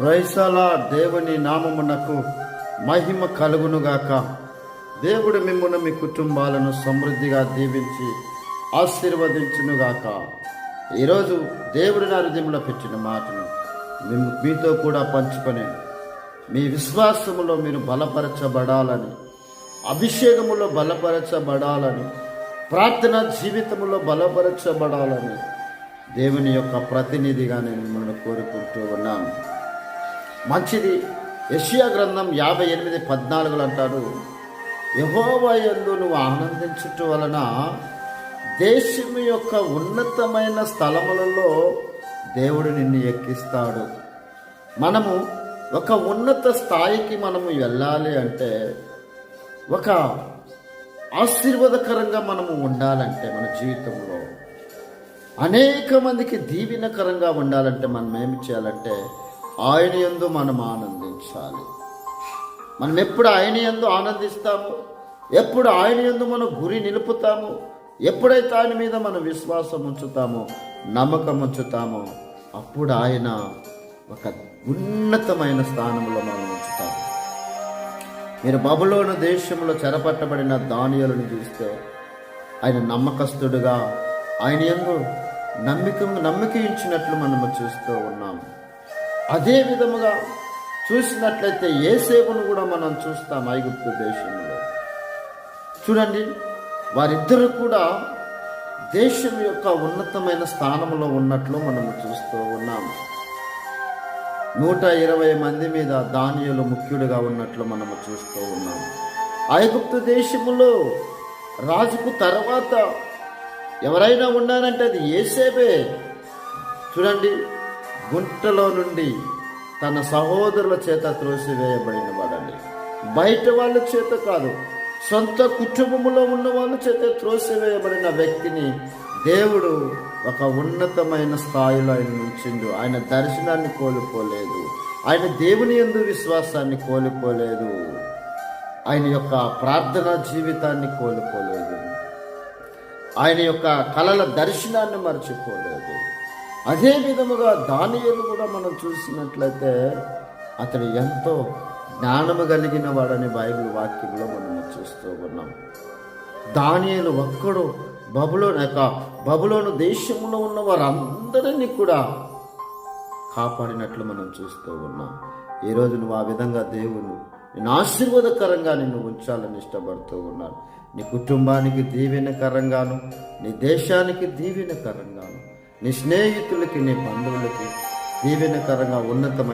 ప్రైసల దేవుని నామమునకు మహిమ కలుగునుగాక. దేవుడు మిమ్మల్ని మీ కుటుంబాలను సమృద్ధిగా దీవించి ఆశీర్వదించునుగాక. ఈరోజు దేవుడి నా హృదయంలో పెట్టిన మాటను మేము మీతో కూడా పంచుకొని మీ విశ్వాసములో మీరు బలపరచబడాలని అభిషేకములో బలపరచబడాలని ప్రార్థన జీవితంలో బలపరచబడాలని దేవుని యొక్క ప్రతినిధిగా నేను మిమ్మల్ని కోరుకుంటూ ఉన్నాను. మంచిది. ఎషియా గ్రంథం యాభై ఎనిమిది పద్నాలుగులు అంటారు యహోవయందు నువ్వు ఆనందించుట వలన దేశం యొక్క ఉన్నతమైన స్థలములలో దేవుడు నిన్ను ఎక్కిస్తాడు. మనము ఒక ఉన్నత స్థాయికి మనము వెళ్ళాలి అంటే ఒక ఆశీర్వాదకరంగా మనము ఉండాలంటే మన జీవితంలో అనేక మందికి దీవెనకరంగా ఉండాలంటే మనం ఏమి చేయాలంటే ఆయన యందు మనం ఆనందించాలి. మనం ఎప్పుడు ఆయన యందు ఆనందిస్తాము? ఎప్పుడు ఆయన యందు మనం గురి నిలుపుతాము? ఎప్పుడైతే ఆయన మీద మనం విశ్వాసం ఉంచుతామో నమ్మకం ఉంచుతామో అప్పుడు ఆయన ఒక ఉన్నతమైన స్థానంలో మనం ఉంచుతాము. మీరు బబులోను దేశంలో చెరపట్టబడిన దానియలను చూస్తే ఆయన నమ్మకస్తుడుగా ఆయన ఎందు నమ్మిక నమ్మిక ఇచ్చినట్లు మనము చూస్తూ ఉన్నాము. అదే విధముగా చూసినట్లయితే ఏసేపును కూడా మనం చూస్తాం ఐగుప్తు దేశంలో. చూడండి వారిద్దరు కూడా దేశం యొక్క ఉన్నతమైన స్థానంలో ఉన్నట్లు మనము చూస్తూ ఉన్నాము నూట ఇరవై మంది మీద దానియులు ముఖ్యుడిగా ఉన్నట్లు మనము చూస్తూ ఉన్నాము ఐగుప్తు దేశములో రాజుకు తర్వాత ఎవరైనా ఉన్నారంటే అది ఏసేబే చూడండి గుంటలో నుండి తన సహోదరుల చేత త్రోసివేయబడిన వాడని బయట వాళ్ళ చేత కాదు సొంత కుటుంబంలో ఉన్న వాళ్ళ చేత త్రోసివేయబడిన వ్యక్తిని దేవుడు ఒక ఉన్నతమైన స్థాయిలో ఆయన ఉంచిండు. ఆయన దర్శనాన్ని కోల్పోలేదు. ఆయన దేవుని ఎందు విశ్వాసాన్ని కోల్పోలేదు. ఆయన యొక్క ప్రార్థనా జీవితాన్ని కోల్పోలేదు. ఆయన యొక్క కళల దర్శనాన్ని మర్చిపోలేదు. అదే విధముగా దానియలు కూడా మనం చూసినట్లయితే అతడు ఎంతో జ్ఞానము కలిగిన వాడని బైబిల్ వాక్యంలో మనం చూస్తూ ఉన్నాం. దానియలు ఒక్కడు బబులోని యొక్క బబులోను దేశంలో ఉన్న వారందరినీ కూడా కాపాడినట్లు మనం చూస్తూ ఉన్నాం. ఈరోజు నువ్వు ఆ విధంగా దేవుని నేను ఆశీర్వాదకరంగా నిన్ను ఉంచాలని ఇష్టపడుతూ ఉన్నాను. నీ కుటుంబానికి దీవెనకరంగాను నీ దేశానికి దీవెనకరంగా నీ స్నేహితులకి నీ బంధువులకి దీవెనకరంగా ఉన్నతమైన